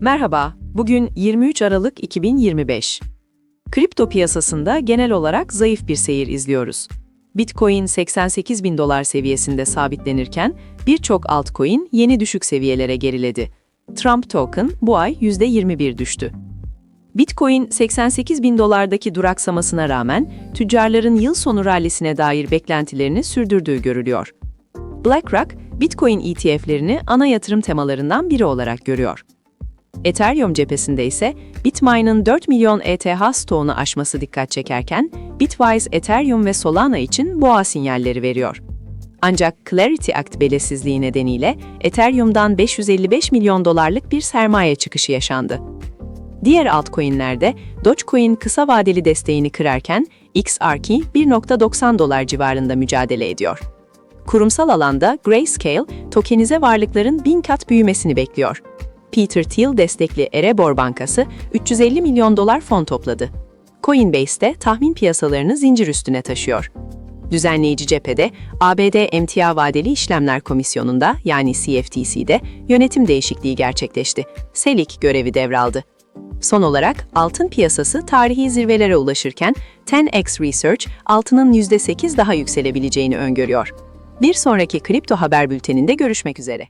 Merhaba, bugün 23 Aralık 2025. Kripto piyasasında genel olarak zayıf bir seyir izliyoruz. Bitcoin 88 bin dolar seviyesinde sabitlenirken birçok altcoin yeni düşük seviyelere geriledi. Trump token bu ay %21 düştü. Bitcoin 88 bin dolardaki duraksamasına rağmen tüccarların yıl sonu rallisine dair beklentilerini sürdürdüğü görülüyor. BlackRock, Bitcoin ETF'lerini ana yatırım temalarından biri olarak görüyor. Ethereum cephesinde ise Bitmain'in 4 milyon ETH stoğunu aşması dikkat çekerken, Bitwise, Ethereum ve Solana için boğa sinyalleri veriyor. Ancak Clarity Act belirsizliği nedeniyle Ethereum'dan 555 milyon dolarlık bir sermaye çıkışı yaşandı. Diğer altcoin'lerde Dogecoin kısa vadeli desteğini kırarken XRP 1.90 dolar civarında mücadele ediyor. Kurumsal alanda Grayscale, tokenize varlıkların bin kat büyümesini bekliyor. Peter Thiel destekli Erebor Bankası 350 milyon dolar fon topladı. Coinbase de tahmin piyasalarını zincir üstüne taşıyor. Düzenleyici cephede ABD Emtia Vadeli İşlemler Komisyonu'nda yani CFTC'de yönetim değişikliği gerçekleşti. Selik görevi devraldı. Son olarak altın piyasası tarihi zirvelere ulaşırken 10x Research altının %8 daha yükselebileceğini öngörüyor. Bir sonraki kripto haber bülteninde görüşmek üzere.